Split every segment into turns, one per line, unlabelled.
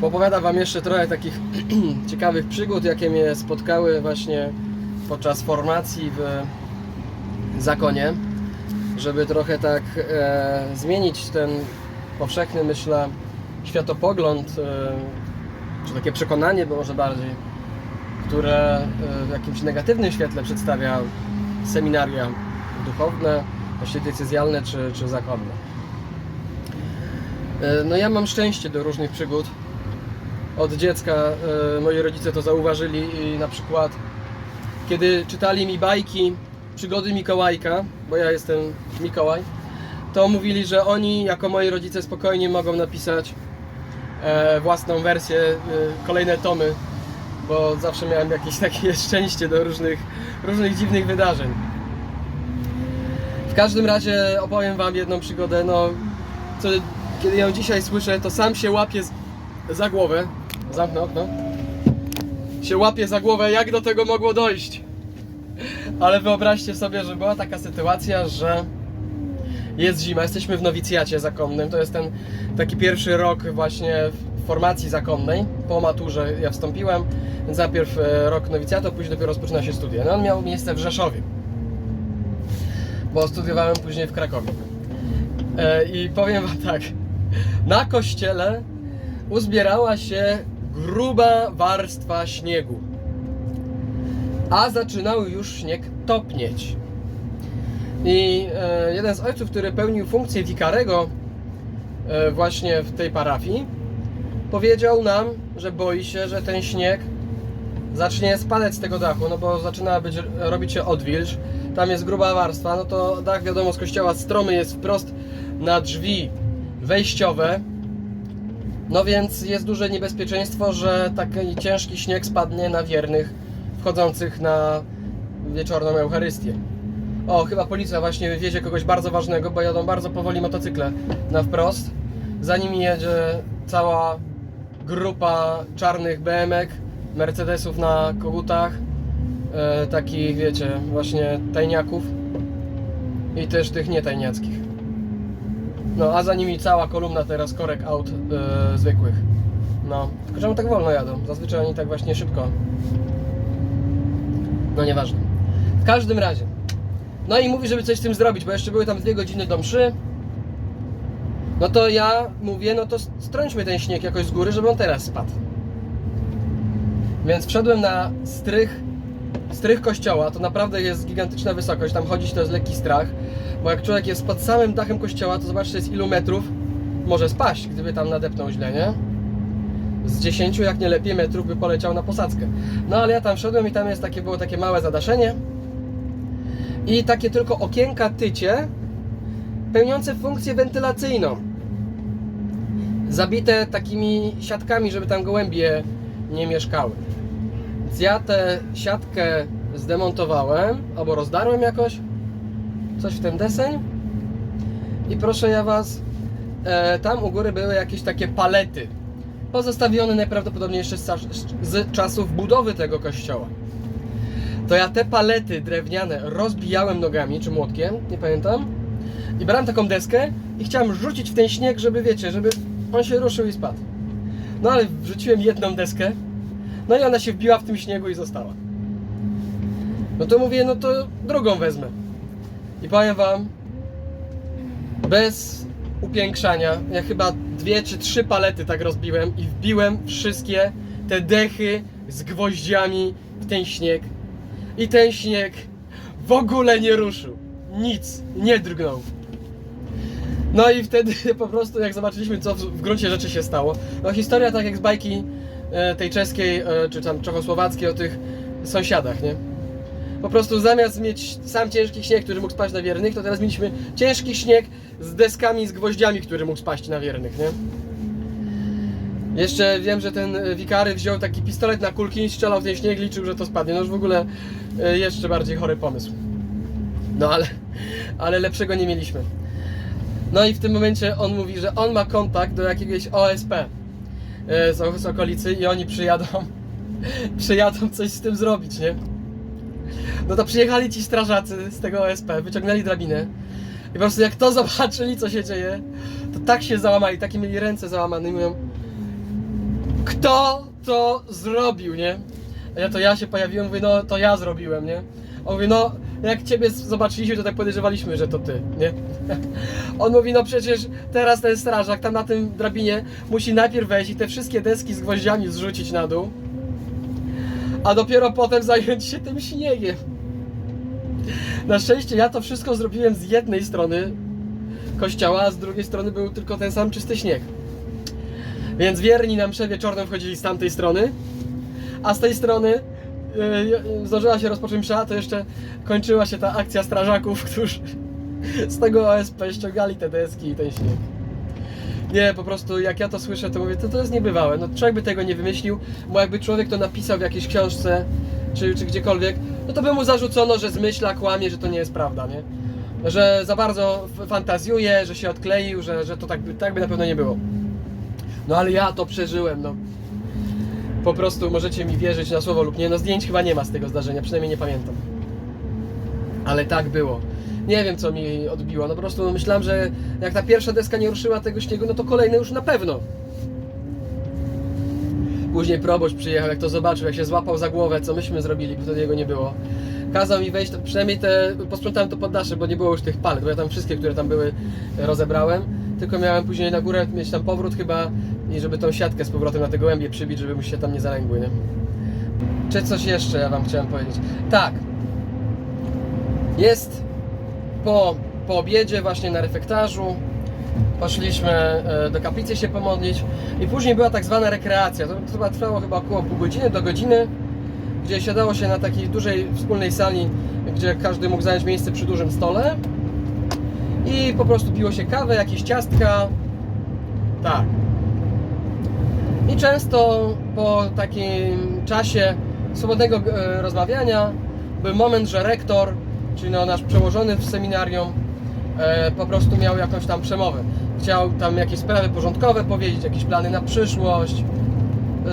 Poopowiadam Wam jeszcze trochę takich ciekawych przygód, jakie mnie spotkały właśnie podczas formacji w zakonie, żeby trochę tak e, zmienić ten powszechny, myślę, światopogląd, e, czy takie przekonanie, bo może bardziej, które e, w jakimś negatywnym świetle przedstawia seminaria duchowne, właśnie decyzjalne czy, czy zakonne. E, No ja mam szczęście do różnych przygód. Od dziecka e, moi rodzice to zauważyli i na przykład kiedy czytali mi bajki, przygody Mikołajka, bo ja jestem Mikołaj, to mówili, że oni jako moi rodzice spokojnie mogą napisać e, własną wersję, e, kolejne tomy, bo zawsze miałem jakieś takie szczęście do różnych, różnych dziwnych wydarzeń. W każdym razie opowiem Wam jedną przygodę, no, co, kiedy ją dzisiaj słyszę, to sam się łapię za głowę. Zamknę okno. Się łapię za głowę, jak do tego mogło dojść. Ale wyobraźcie sobie, że była taka sytuacja, że jest zima, jesteśmy w nowicjacie zakonnym. To jest ten taki pierwszy rok właśnie w formacji zakonnej. Po maturze ja wstąpiłem, więc najpierw e, rok nowicjatu, później dopiero rozpoczyna się studia. No on miał miejsce w Rzeszowie, bo studiowałem później w Krakowie. E, I powiem wam tak, na kościele uzbierała się gruba warstwa śniegu, a zaczynał już śnieg topnieć. I e, jeden z ojców, który pełnił funkcję wikarego e, właśnie w tej parafii, powiedział nam, że boi się, że ten śnieg zacznie spadać z tego dachu, no bo zaczyna być, robić się odwilż, tam jest gruba warstwa, no to dach wiadomo z kościoła stromy jest wprost na drzwi wejściowe, no więc jest duże niebezpieczeństwo, że taki ciężki śnieg spadnie na wiernych wchodzących na wieczorną Eucharystię. O, chyba policja właśnie wiezie kogoś bardzo ważnego, bo jadą bardzo powoli motocykle na wprost. Za nimi jedzie cała grupa czarnych BMek, Mercedesów na kogutach, e, takich wiecie, właśnie tajniaków i też tych nietajniackich. No, a za nimi cała kolumna teraz korek aut e, zwykłych. No, tylko czemu tak wolno jadą? Zazwyczaj oni tak właśnie szybko. No nieważne. W każdym razie. No i mówi, żeby coś z tym zrobić, bo jeszcze były tam dwie godziny do mszy. No to ja mówię, no to strąćmy ten śnieg jakoś z góry, żeby on teraz spadł. Więc wszedłem na strych, strych kościoła, to naprawdę jest gigantyczna wysokość, tam chodzić to jest lekki strach, bo jak człowiek jest pod samym dachem kościoła, to zobaczcie z ilu metrów może spaść, gdyby tam nadepnął źle, nie? Z 10, jak nie lepiej metrów by poleciał na posadzkę. No ale ja tam wszedłem i tam jest takie, było takie małe zadaszenie i takie tylko okienka tycie pełniące funkcję wentylacyjną. Zabite takimi siatkami, żeby tam gołębie nie mieszkały. Więc ja tę siatkę zdemontowałem, albo rozdarłem jakoś, coś w ten deseń. I proszę ja Was, e, tam u góry były jakieś takie palety, pozostawione najprawdopodobniej jeszcze z, z czasów budowy tego kościoła. To ja te palety drewniane rozbijałem nogami, czy młotkiem, nie pamiętam. I brałem taką deskę i chciałem rzucić w ten śnieg, żeby wiecie, żeby on się ruszył i spadł. No ale wrzuciłem jedną deskę, no i ona się wbiła w tym śniegu i została. No to mówię, no to drugą wezmę. I powiem wam, bez upiększania, ja chyba dwie czy trzy palety tak rozbiłem i wbiłem wszystkie te dechy z gwoździami w ten śnieg. I ten śnieg w ogóle nie ruszył. Nic, nie drgnął. No i wtedy po prostu jak zobaczyliśmy co w, gruncie rzeczy się stało. No historia tak jak z bajki tej czeskiej e, czy tam czechosłowackiej o tych sąsiadach, nie? Po prostu zamiast mieć sam ciężki śnieg, który mógł spaść na wiernych, to teraz mieliśmy ciężki śnieg z deskami, z gwoździami, który mógł spaść na wiernych, nie? Jeszcze wiem, że ten e, wikary wziął taki pistolet na kulki, strzelał w ten śnieg, liczył, że to spadnie. No już w ogóle e, jeszcze bardziej chory pomysł. No ale, ale lepszego nie mieliśmy. No i w tym momencie on mówi, że on ma kontakt do jakiegoś OSP e, z, z okolicy i oni przyjadą, przyjadą coś z tym zrobić, nie? No to przyjechali ci strażacy z tego OSP, wyciągnęli drabinę i po prostu jak to zobaczyli, co się dzieje, to tak się załamali, takie mieli ręce załamane i mówią kto to zrobił, nie? A ja to ja się pojawiłem, mówię, no to ja zrobiłem, nie? On mówi, no jak ciebie zobaczyliśmy, to tak podejrzewaliśmy, że to ty, nie? On mówi, no przecież teraz ten strażak tam na tym drabinie musi najpierw wejść i te wszystkie deski z gwoździami zrzucić na dół, a dopiero potem zająć się tym śniegiem. Na szczęście ja to wszystko zrobiłem z jednej strony kościoła, a z drugiej strony był tylko ten sam czysty śnieg. Więc wierni nam msze wieczorem wchodzili z tamtej strony, a z tej strony zdążyła się rozpocząć msza, to jeszcze kończyła się ta akcja strażaków, którzy z tego OSP ściągali te deski i ten śnieg. Nie, po prostu jak ja to słyszę, to mówię, to to jest niebywałe. No człowiek by tego nie wymyślił, bo jakby człowiek to napisał w jakiejś książce, czy, czy gdziekolwiek, no to by mu zarzucono, że zmyśla, kłamie, że to nie jest prawda, nie? Że za bardzo fantazjuje, że się odkleił, że, że to tak, by- tak by na pewno nie było. No ale ja to przeżyłem, no. Po prostu możecie mi wierzyć na słowo lub nie. No zdjęć chyba nie ma z tego zdarzenia, przynajmniej nie pamiętam. Ale tak było. Nie wiem co mi odbiło. No po prostu myślałem, że jak ta pierwsza deska nie ruszyła tego śniegu, no to kolejne już na pewno. Później proboszcz przyjechał, jak to zobaczył, jak się złapał za głowę, co myśmy zrobili, bo wtedy jego nie było. Kazał mi wejść, przynajmniej te, posprzątałem to poddasze, bo nie było już tych palet, bo ja tam wszystkie, które tam były, rozebrałem. Tylko miałem później na górę mieć tam powrót chyba i żeby tą siatkę z powrotem na te gołębie przybić, żeby mu się tam nie zalęgły, nie? Czy coś jeszcze ja wam chciałem powiedzieć? Tak. Jest po, po obiedzie właśnie na refektarzu. Poszliśmy e, do kaplicy się pomodlić i później była tak zwana rekreacja. To, chyba trwało chyba około pół godziny do godziny, gdzie siadało się na takiej dużej wspólnej sali, gdzie każdy mógł zająć miejsce przy dużym stole i po prostu piło się kawę, jakieś ciastka. Tak. I często po takim czasie swobodnego e, rozmawiania był moment, że rektor, czyli no nasz przełożony w seminarium, e, po prostu miał jakąś tam przemowę. Chciał tam jakieś sprawy porządkowe powiedzieć, jakieś plany na przyszłość,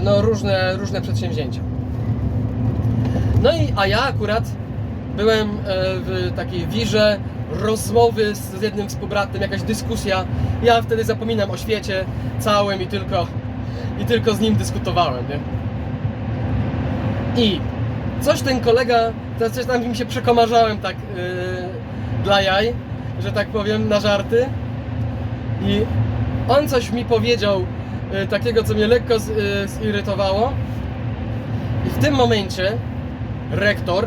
no różne, różne przedsięwzięcia. No i, a ja akurat byłem e, w takiej wirze rozmowy z jednym współbratem, jakaś dyskusja. Ja wtedy zapominam o świecie całym i tylko, i tylko z nim dyskutowałem, nie? I coś ten kolega, teraz coś tam mi się przekomarzałem tak yy, dla jaj, że tak powiem, na żarty. I on coś mi powiedział yy, takiego, co mnie lekko z, yy, zirytowało. I w tym momencie rektor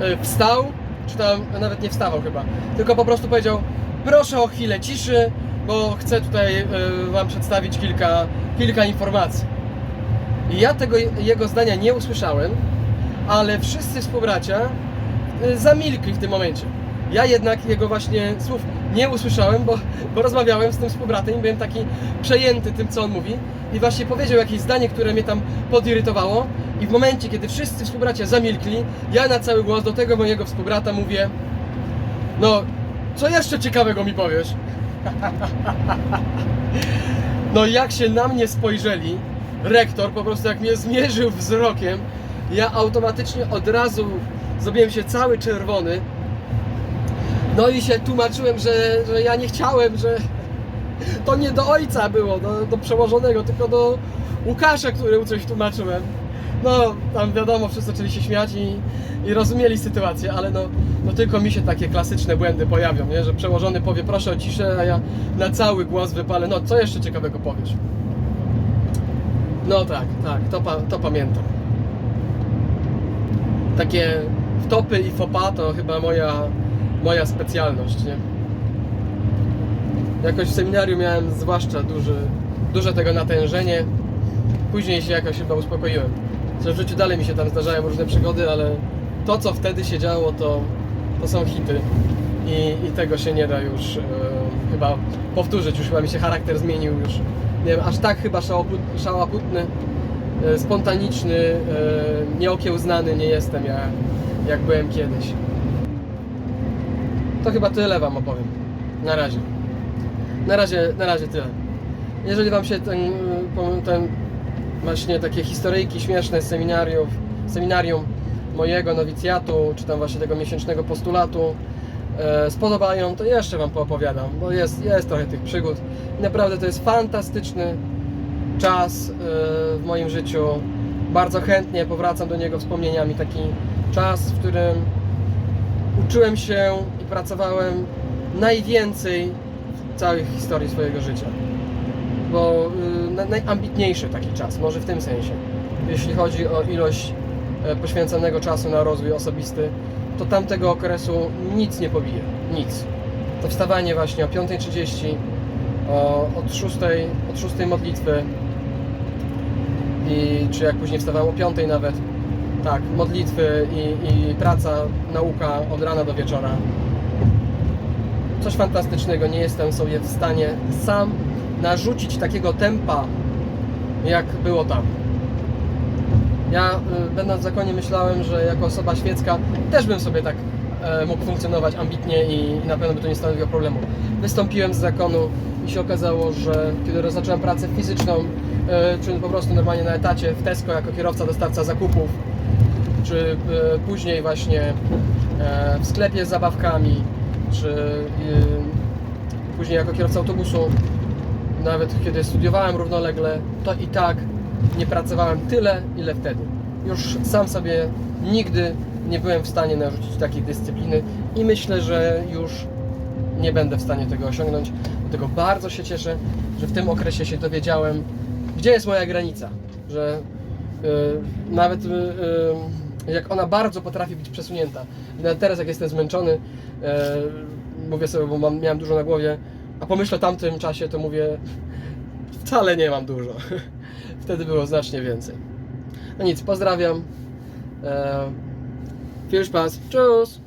yy, wstał, czy tam nawet nie wstawał chyba, tylko po prostu powiedział proszę o chwilę ciszy, bo chcę tutaj yy, Wam przedstawić kilka, kilka informacji. Ja tego jego zdania nie usłyszałem, ale wszyscy współbracia y, zamilkli w tym momencie. Ja jednak jego właśnie słów nie usłyszałem, bo, bo rozmawiałem z tym współbratem i byłem taki przejęty tym, co on mówi. I właśnie powiedział jakieś zdanie, które mnie tam podirytowało. I w momencie, kiedy wszyscy współbracia zamilkli, ja na cały głos do tego mojego współbrata mówię No, co jeszcze ciekawego mi powiesz? No jak się na mnie spojrzeli, rektor po prostu jak mnie zmierzył wzrokiem, ja automatycznie od razu zrobiłem się cały czerwony. No i się tłumaczyłem, że, że ja nie chciałem, że to nie do ojca było, do, do przełożonego, tylko do Łukasza, któremu coś tłumaczyłem. No, tam wiadomo, wszyscy zaczęli się śmiać i, i rozumieli sytuację, ale no, no tylko mi się takie klasyczne błędy pojawią, nie? że przełożony powie proszę o ciszę, a ja na cały głos wypalę, no co jeszcze ciekawego powiesz? No tak, tak, to, pa, to pamiętam. Takie wtopy i fopa to chyba moja, moja specjalność, nie? Jakoś w seminarium miałem zwłaszcza duży, duże tego natężenie. Później się jakoś chyba uspokoiłem. Co w życiu dalej mi się tam zdarzają różne przygody, ale to co wtedy się działo to, to są hity. I, I tego się nie da już e, chyba powtórzyć. Już chyba mi się charakter zmienił już. Nie wiem, aż tak chyba szałaputny, e, spontaniczny, e, nieokiełznany nie jestem ja, jak byłem kiedyś. To chyba tyle Wam opowiem. Na razie. Na razie, na razie tyle. Jeżeli Wam się ten, po- ten właśnie takie historyjki śmieszne z seminariów, seminarium mojego nowicjatu, czy tam właśnie tego miesięcznego postulatu e, spodobają, to jeszcze Wam poopowiadam, bo jest, jest trochę tych przygód. I naprawdę to jest fantastyczny, czas e, w moim życiu. Bardzo chętnie powracam do niego wspomnieniami. Taki czas, w którym uczyłem się i pracowałem najwięcej w całej historii swojego życia. Bo y, na- najambitniejszy taki czas, może w tym sensie. Jeśli chodzi o ilość e, poświęconego czasu na rozwój osobisty, to tamtego okresu nic nie pobije. Nic. To wstawanie właśnie o 5.30, o, od 6, od 6 modlitwy i czy jak później wstawałem o 5 nawet. Tak, modlitwy i, i praca, nauka od rana do wieczora. Coś fantastycznego, nie jestem sobie w stanie sam narzucić takiego tempa, jak było tam. Ja, y, będąc w zakonie, myślałem, że jako osoba świecka też bym sobie tak e, mógł funkcjonować ambitnie i, na pewno by to nie stanowiło problemu. Wystąpiłem z zakonu i się okazało, że kiedy rozpocząłem pracę fizyczną, e, czy po prostu normalnie na etacie w Tesco jako kierowca, dostawca zakupów, czy e, później właśnie w sklepie z zabawkami, czy później jako kierowca autobusu, nawet kiedy studiowałem równolegle, to i tak nie pracowałem tyle, ile wtedy. Już sam sobie nigdy nie byłem w stanie narzucić takiej dyscypliny i myślę, że już nie będę w stanie tego osiągnąć. Dlatego bardzo się cieszę, że w tym okresie się dowiedziałem, gdzie jest moja granica, że y, nawet y, y, jak ona bardzo potrafi być przesunięta. Nawet teraz, jak jestem zmęczony, y, mówię sobie, bo mam, miałem dużo na głowie, a pomyślę o tamtym czasie, to mówię, wcale nie mam dużo. Wtedy było znacznie więcej. No nic, pozdrawiam. E, viel Spaß. Tschüss.